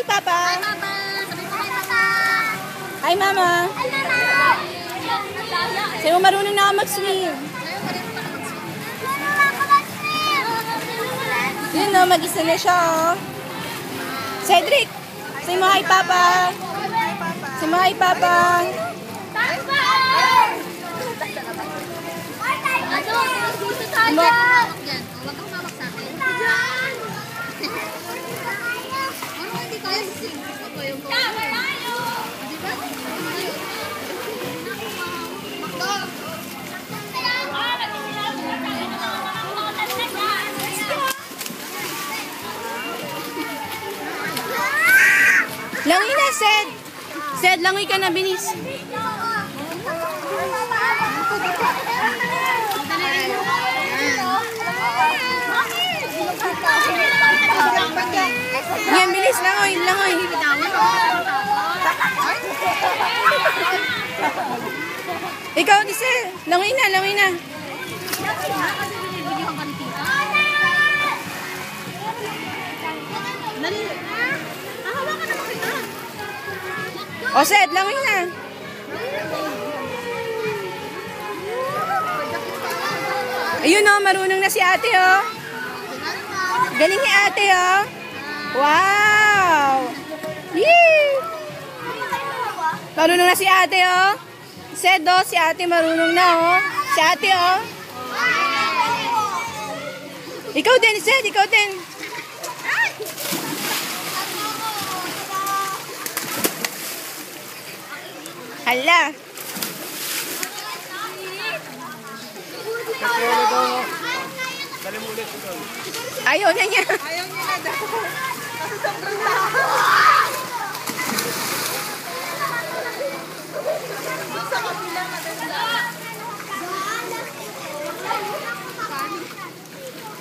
Hi, Papa. Hi, Papa! Hi, Papa! Hi, Mama. Hi, Mama! Sa'yo marunong na ako mag-swim. Yun no, mag-isa na siya, oh. Cedric, say mo hi, Papa. Say mo hi, Papa. Ano? Dito tayo! Huwag kang Langoy na, Ced. Ced, langoy ka na, binis. Yan, bilis, langoy, langoy. Ikaw, Dise, langoy na, langoy na. O, Ced, langoy na. Ayun o, marunong na si ate o. Galing ni ate o. Wow! Yee! Marunong na si ate o. Ced o, si ate marunong na o. Si ate o. Ikaw din, Ced, ikaw din. Hala. Ayaw na niya. Ayaw niya na daw.